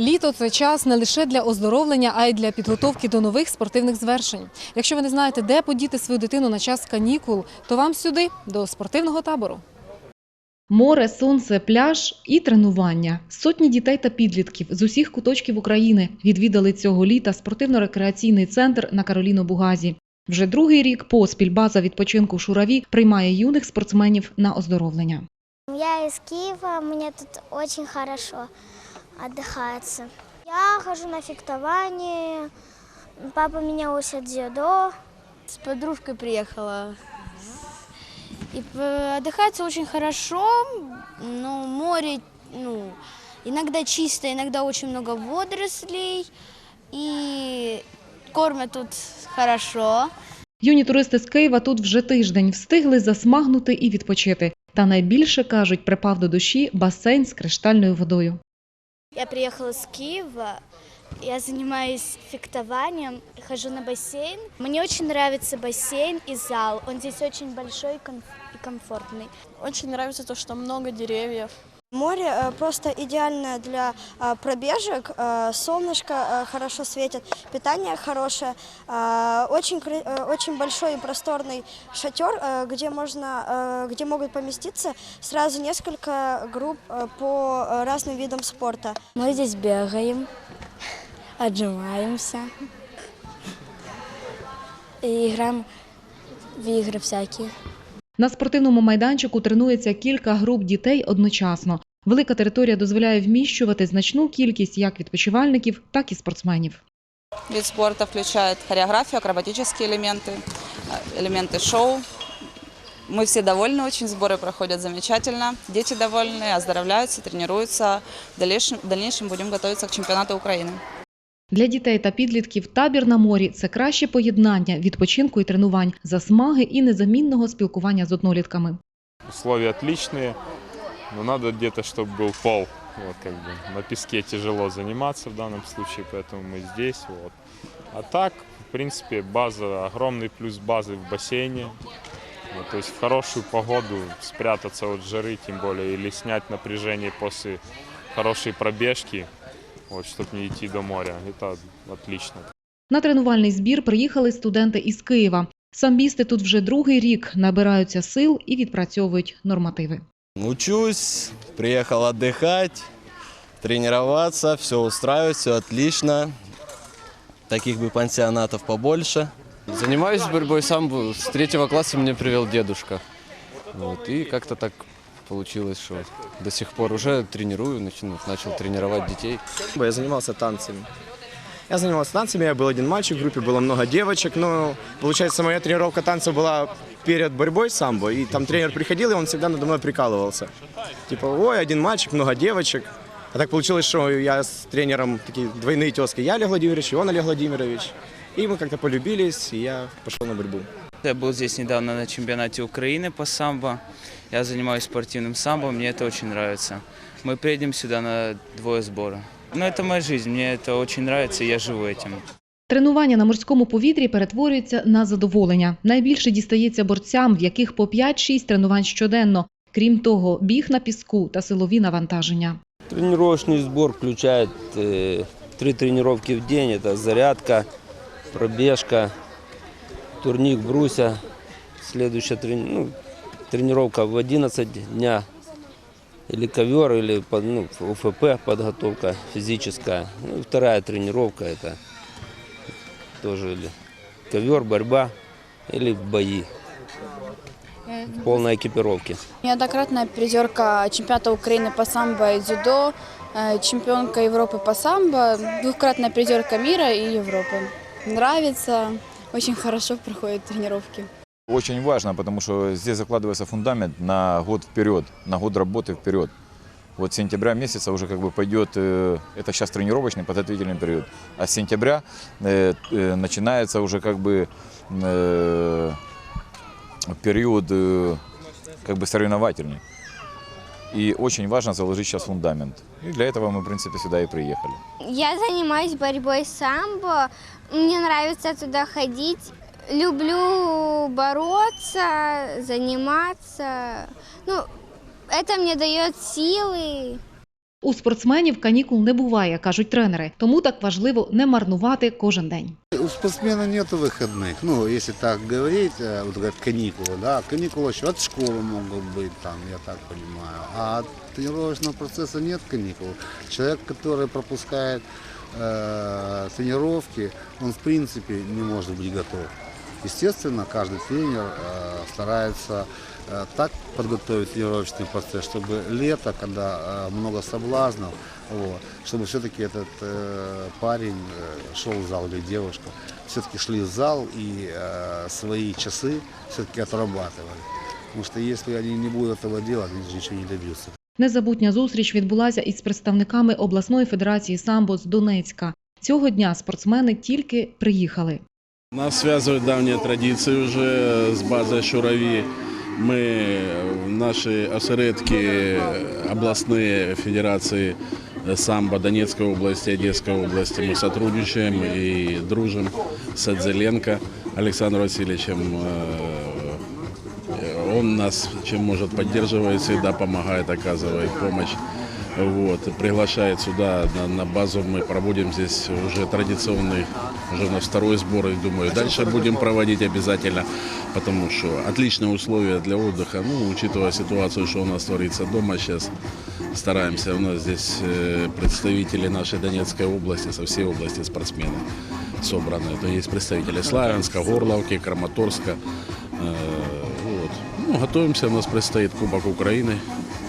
Літо це час не лише для оздоровлення, а й для підготовки до нових спортивних звершень. Якщо ви не знаєте, де подіти свою дитину на час канікул, то вам сюди, до спортивного табору. Море, сонце, пляж і тренування. Сотні дітей та підлітків з усіх куточків України відвідали цього літа спортивно-рекреаційний центр на Кароліно-Бугазі. Вже другий рік поспіль база відпочинку в Шураві приймає юних спортсменів на оздоровлення. Я из Киева, мне тут очень хорошо отдыхается. Я хожу на фехтование, папа меня учит дзюдо. С подружкой приехала. И отдыхается очень хорошо, но море, ну, иногда чисто, иногда очень много водорослей. И кормят тут хорошо. Юні туристи з Києва тут вже тиждень встигли засмагнути і відпочити. Та найбільше кажуть, припав до душі басейн з криштальною водою. Я приехала с Киева, я занимаюсь фехтованием, хожу на бассейн. Мне очень нравится бассейн и зал, он здесь очень большой и комф- и комфортный. Очень нравится то, что много деревьев. Море э, просто идеальное для э, пробежек, э, солнышко хорошо светит, питание хорошее, очень, очень большой и просторный шатер, где, можно, где могут поместиться сразу несколько групп по разным видам спорта. Мы здесь бегаем, отжимаемся и играем в игры всякие. На спортивному майданчику тренується кілька груп дітей одночасно. Велика територія дозволяє вміщувати значну кількість як відпочивальників, так і спортсменів. Вид спорта включает хореографию, акробатические элементы, э, элементы шоу. Мы все довольны очень, сборы проходят замечательно. Дети довольны, оздоровляются, тренируются. В дальнейшем, в дальнейшем будем готовиться к чемпионату Украины. Для дітей та підлітків табір на морі це краще поєднання відпочинку і тренувань, засмаги і незамінного спілкування з однолітками. Условия отличные, но надо где-то, чтобы был пол. Вот как бы на песке тяжело заниматься в данном случае, поэтому мы здесь. Вот. А так, в принципе, база, огромный плюс базы в бассейне. Вот, то есть в хорошую погоду спрятаться от жары, тем более, или снять напряжение после хорошей пробежки, вот, чтобы не идти до моря. Это отлично. На тренувальний збір приїхали студенти із Києва. Самбісти тут вже другий рік набираються сил і відпрацьовують нормативи. Учусь, приехал отдыхать, тренироваться, все устраивает, все отлично. Таких бы пансионатов побольше. Занимаюсь борьбой самбо. С третьего класса меня привел дедушка. Вот, и как-то так получилось, что до сих пор уже тренирую, начну- начал тренировать детей. Я занимался танцами. Я занимался танцами, я был один мальчик, в группе было много девочек, но, получается, моя тренировка танцев была перед борьбой самбо, и там тренер приходил, и он всегда надо мной прикалывался. Типа, ой, один мальчик, много девочек. А так получилось, что я с тренером такие двойные тезки. Я Олег Владимирович, и он Олег Владимирович. И мы как-то полюбились, и я пошел на борьбу. Я был здесь недавно на чемпионате Украины по самбо. Я занимаюсь спортивным самбо, мне это очень нравится. Мы приедем сюда на двое сбора. Но это моя жизнь, мне это очень нравится, и я живу этим. Тренування на морському повітрі перетворюється на задоволення. Найбільше дістається борцям, в яких по 5-6 тренувань щоденно. Крім того, біг на піску та силові навантаження. Тренировочный сбор включает э, три тренировки в день. Это зарядка, пробежка, турник бруся. Следующая трени- ну, тренировка в 11 дня. Или ковер, или ну, УФП подготовка физическая. Ну, вторая тренировка это тоже или ковер, борьба или бои в полной экипировке. Неоднократная призерка чемпионата Украины по самбо и дзюдо, э, чемпионка Европы по самбо, двукратная призерка мира и Европы. Нравится, очень хорошо проходят тренировки. Очень важно, потому что здесь закладывается фундамент на год вперед, на год работы вперед. Вот с сентября месяца уже как бы пойдет, э, это сейчас тренировочный подготовительный период, а с сентября э, э, начинается уже как бы период как бы соревновательный. И очень важно заложить сейчас фундамент. И для этого мы, в принципе, сюда и приехали. Я занимаюсь борьбой самбо, мне нравится туда ходить. Люблю бороться, заниматься. Ну, это мне дает силы. У спортсменів канікул не буває, кажуть тренери, тому так важливо не марнувати кожен день. У спортсмена нет выходных. Ну, если так говорить, э, вот говорят, каникулы, да, каникулы еще от школы могут быть, там, я так понимаю. А от тренировочного процесса нет каникул. Человек, который пропускает э, тренировки, он в принципе не может быть готов. Естественно, каждый тренер э, старается э, так подготовить тренировочный процесс, чтобы лето, когда э, много соблазнов, вот, чтобы все-таки этот э, парень э, шел в зал или девушка, все-таки шли в зал и э, свои часы все-таки отрабатывали. Потому что если они не будут этого делать, они же ничего не добьются. Незабутня зустріч відбулася із представниками обласної федерації самбо з Донецька. Цього дня спортсмени тільки приїхали. Нас связывают давние традиции уже с базой Шурави. Мы, наши осередки областные федерации самбо Донецкой области, Одесской области, мы сотрудничаем и дружим с Адзеленко Александром Васильевичем. Э, Он нас чем может поддерживает, всегда помогает, оказывает помощь. Вот, приглашает сюда на, на базу. Мы проводим здесь уже традиционный, уже у нас второй сбор, и думаю, дальше будем проводить обязательно, потому что отличные условия для отдыха. Ну, учитывая ситуацию, что у нас творится дома сейчас, стараемся. У нас здесь э, представители нашей Донецкой области, со всей области спортсмены собраны. То есть представители Славянска, Горловки, Краматорска. Э, Вот. Ну, готовимся, у нас предстоит Кубок Украины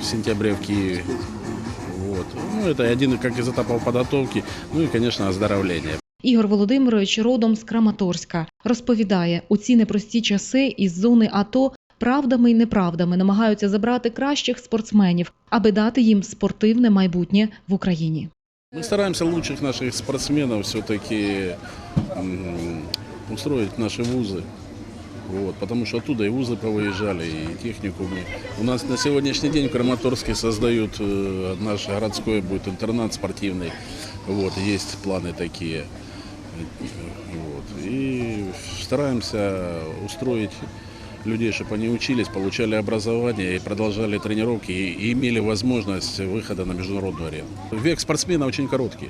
в сентябре в Киеве. Вот. Ну, это один как из этапов подготовки. Ну и, конечно, оздоровление. Ігор Володимирович родом з Краматорська розповідає, у ці непрості часи із зони АТО правдами й неправдами намагаються забрати кращих спортсменів, аби дати їм спортивне майбутнє в Україні. Мы стараемся лучших наших спортсменов все-таки устроить в наши вузы. Вот, потому что оттуда и вузы повыезжали, и техникумы. У нас на сегодняшний день в Краматорске создают э, наш городской будет интернат спортивный. Вот, есть планы такие. Вот, и стараемся устроить людей, чтобы они учились, получали образование и продолжали тренировки и, и имели возможность выхода на международную арену. Век спортсмена очень короткий.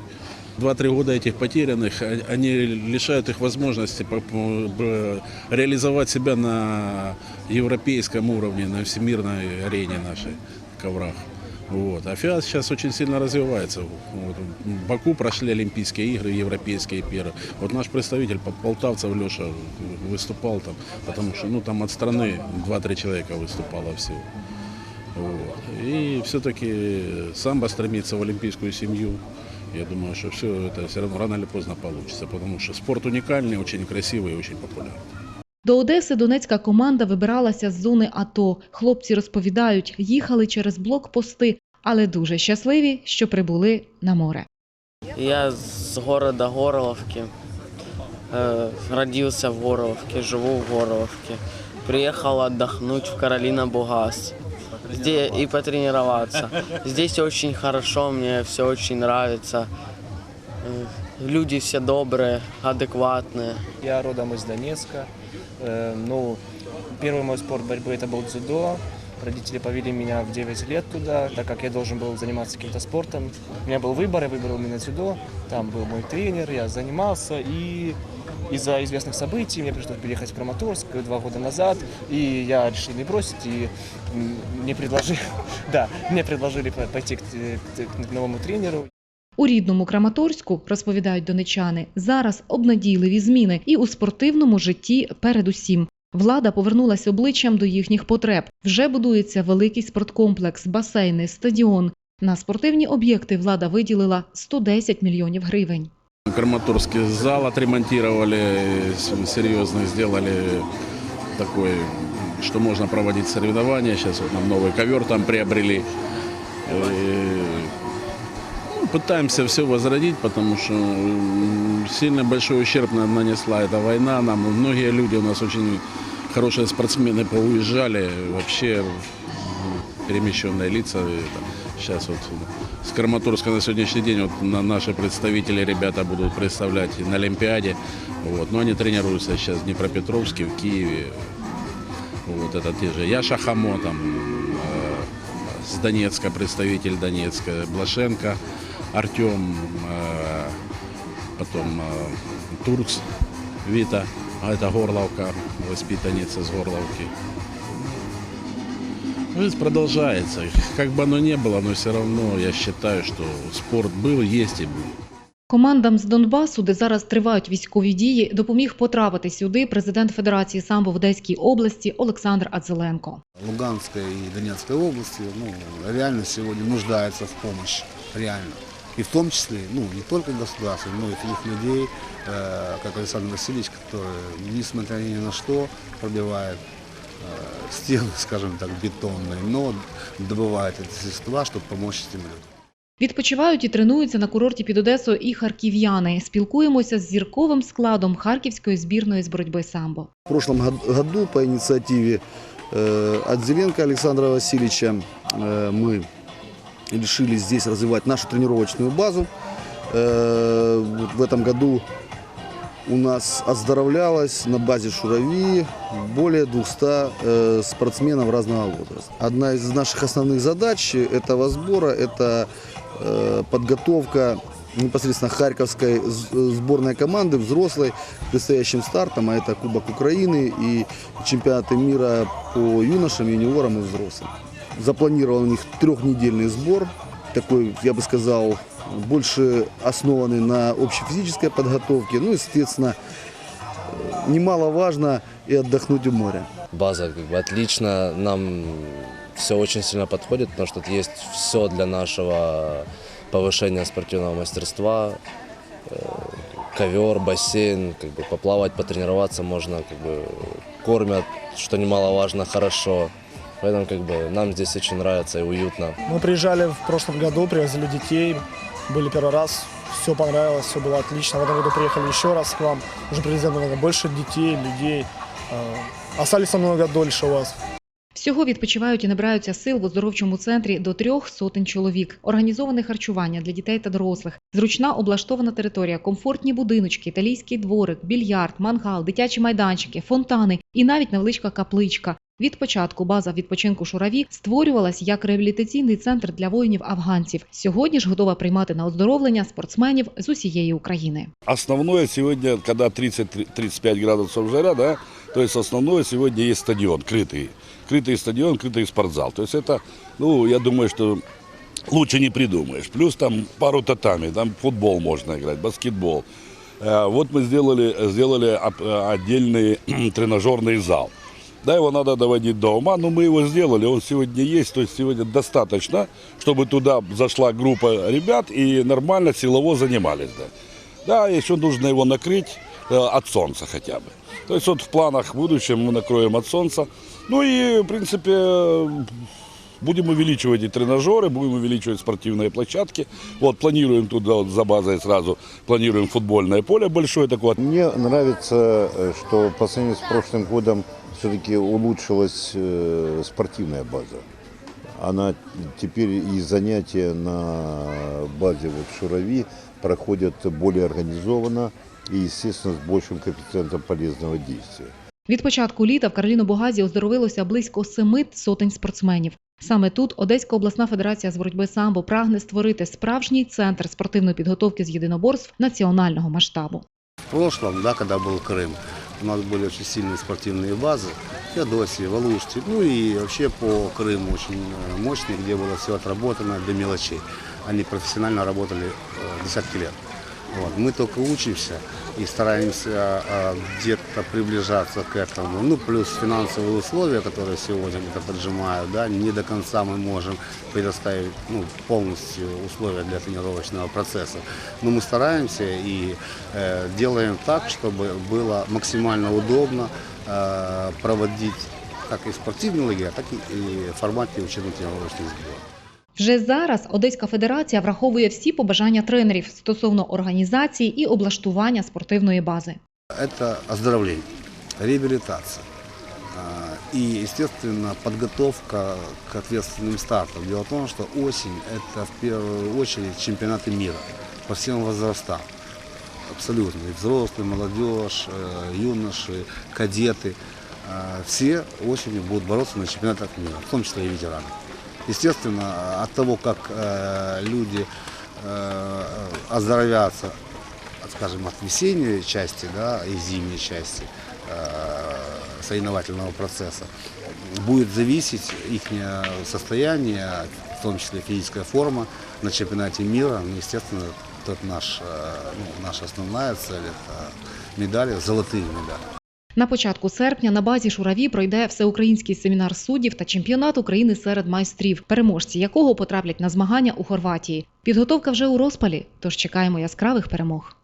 Два-три года этих потерянных, а- они лишают их возможности реализовать себя на европейском уровне, на всемирной арене нашей, коврах. Вот. А ФИАС сейчас очень сильно развивается. Вот. В Баку прошли Олимпийские игры, европейские первые. Вот наш представитель Пол- Полтавцев Леша выступал там, потому что ну, там от страны 2-3 человека выступало всего. Вот. И все-таки самбо стремится в олимпийскую семью. Я думаю, что все это все равно рано или поздно получится, потому что спорт уникальный, очень красивый и очень популярный. До Одеси донецька команда вибиралася з зони АТО. Хлопці розповідають, їхали через блокпости, але дуже щасливі, що прибули на море. Я с города Горловки. Э, родился в Горловке, живу в Горловке. Приехал отдохнуть в Каролина Бугас. Здесь и потренироваться. Здесь очень хорошо, мне все очень нравится. Э, Люди все добрые, адекватные. Я родом из Донецка. Э, Ну, первый мой спорт борьбы это был дзюдо. Родители повели меня в 9 лет туда, так как я должен был заниматься каким-то спортом. У меня был выбор, я выбрал именно дзюдо. Там был мой тренер, я занимался. И из-за известных событий мне пришлось переехать в Краматорск два года назад. И я решил не бросить. И м, мне предложили, да, мне предложили по- пойти к, к- к новому тренеру. У рідному Краматорську, розповідають донечани, зараз обнадійливі зміни і у спортивному житті передусім. Влада повернулася обличчям до їхніх потреб. Вже будується великий спорткомплекс, басейни, стадіон. На спортивні об'єкти влада виділила 110 мільйонів гривень. Краматорский зал отремонтировали, с- серьезно сделали такой, что можно проводить соревнования. Вот нам новый ковер там приобрели. Пытаемся все возродить, потому что сильно большой ущерб нам нанесла эта война. Нам многие люди у нас очень хорошие спортсмены поуезжали, вообще перемещенные лица. Сейчас вот с Краматорска на сегодняшний день вот на наши представители ребята будут представлять на Олимпиаде. Вот. Но они тренируются сейчас в Днепропетровске, в Киеве. Вот это те же Яша Хамо, там, э, с Донецка, представитель Донецка, Блашенко, Артем, э, потом э, Турц, Вита, а это Горловка, воспитанница с Горловки. Жизнь продолжается. Как бы оно ни было, но все равно я считаю, что спорт был, есть и будет. Командам з Донбасу, де зараз тривають військові дії, допоміг потрапити сюди президент Федерації самбо в Одеській області Олександр Адзеленко. Луганской и Донецкой области ну, реально сегодня нуждается в помощи, реально. И в том числе, ну, не только государства, но и их людей, э, как Александр Васильевич, который, несмотря ни на что, пробивает э, стены, скажем так, бетонные, но добывает эти средства, чтобы помочь этим людям. Відпочивають і тренуються на курорті під Одесою і харків'яни. Спілкуємося з зірковим складом харківської збірної з боротьби самбо. В прошлом год- году по инициативе э, Отзеленко Александра Васильевича э, мы решили здесь развивать нашу тренировочную базу. Э, в этом году у нас оздоровлялось на базе Шурави более 200 э, спортсменов разного возраста. Одна из наших основных задач этого сбора – это э, подготовка непосредственно харьковской сборной команды взрослой к предстоящим стартам, а это Кубок Украины и чемпионаты мира по юношам, юниорам и взрослым. Запланирован у них трехнедельный сбор, такой, я бы сказал, больше основанный на общей физической подготовке. Ну и, соответственно, немаловажно и отдохнуть у моря. База как бы отлично, нам все очень сильно подходит, потому что тут есть все для нашего повышения спортивного мастерства. Э, Ковер, бассейн, как бы поплавать, потренироваться можно, как бы кормят, что немаловажно, хорошо. Поэтому как бы нам здесь очень нравится и уютно. Мы приезжали в прошлом году, привозили детей, были первый раз, все понравилось, все было отлично. В этом году приехали еще раз к вам, уже привезли намного больше детей, людей. Э, Остались намного дольше у вас. Всього відпочивають і набираються сил в оздоровчому центрі до трьох сотень чоловік. Організоване харчування для дітей та дорослих, зручна облаштована територія, комфортні будиночки, італійський дворик, більярд, мангал, дитячі майданчики, фонтани і навіть невеличка капличка. Від початку база відпочинку Шураві створювалась як реабілітаційний центр для воїнів-афганців. Сьогодні ж готова приймати на оздоровлення спортсменів з усієї України. Основное сегодня, когда 30-35 градусов жара, да, то есть основное сегодня есть стадион, крытый. Крытый стадион, крытый спортзал. То есть это, ну, я думаю, что лучше не придумаешь. Плюс там пару татами, там футбол можно играть, баскетбол. Э, Вот мы сделали, сделали э, отдельный тренажерный зал. Да, его надо доводить до ума, но мы его сделали, он сегодня есть, то есть сегодня достаточно, чтобы туда зашла группа ребят и нормально силово занимались. Да, да еще нужно его накрыть э, от солнца хотя бы. То есть вот в планах в будущем мы накроем от солнца. Ну и, в принципе, будем увеличивать и тренажеры, будем увеличивать спортивные площадки. Вот планируем туда вот за базой сразу, планируем футбольное поле большое такое. Мне нравится, э, что по сравнению с прошлым годом все-таки улучшилась э, спортивная база. Она теперь и занятия на базе вот Шурави проходят более организованно и, естественно, с большим коэффициентом полезного действия. Від початку літа в Карліно Богазі оздоровилося близько семи сотень спортсменів. Саме тут Одеська обласна федерація з боротьби самбо прагне створити справжній центр спортивної підготовки з єдиноборств національного масштабу. В прошлом, да, когда был Крым, у нас были очень сильные спортивные базы. В Феодосии, в Алуште, ну и вообще по Крыму очень э, мощные, где было все отработано до мелочей. Они профессионально работали э, десятки лет. Вот. Мы только учимся и стараемся э, где-то приближаться к этому. Ну, плюс финансовые условия, которые сегодня где-то поджимают, да, не до конца мы можем предоставить ну, полностью условия для тренировочного процесса. Но мы стараемся и э, делаем так, чтобы было максимально удобно э, проводить как и спортивные лагеря, так и, и в формате учебно-тренировочных сборов. Вже зараз Одеська федерація враховує всі побажання тренерів стосовно організації і облаштування спортивної бази. Это оздоровление, реабилитация а, и, естественно, подготовка к ответственным стартам. Дело в том, что осень – это в первую очередь чемпионаты мира по всем возрастам. Абсолютно. И взрослые, молодежь, э, юноши, кадеты. А, Все осенью будут бороться на чемпионатах мира, в том числе и ветераны. естественно, от того, как э, люди э, оздоровятся, от, скажем, от весенней части да, и зимней части э, соревновательного процесса, будет зависеть их состояние, в том числе физическая форма на чемпионате мира. Ну, естественно, тут наш, э, ну, наша основная цель – это медали, золотые медали. На початку серпня на базі Шураві пройде всеукраїнський семінар суддів та чемпіонат України серед майстрів, переможці якого потраплять на змагання у Хорватії. Підготовка вже у розпалі, тож чекаємо яскравих перемог.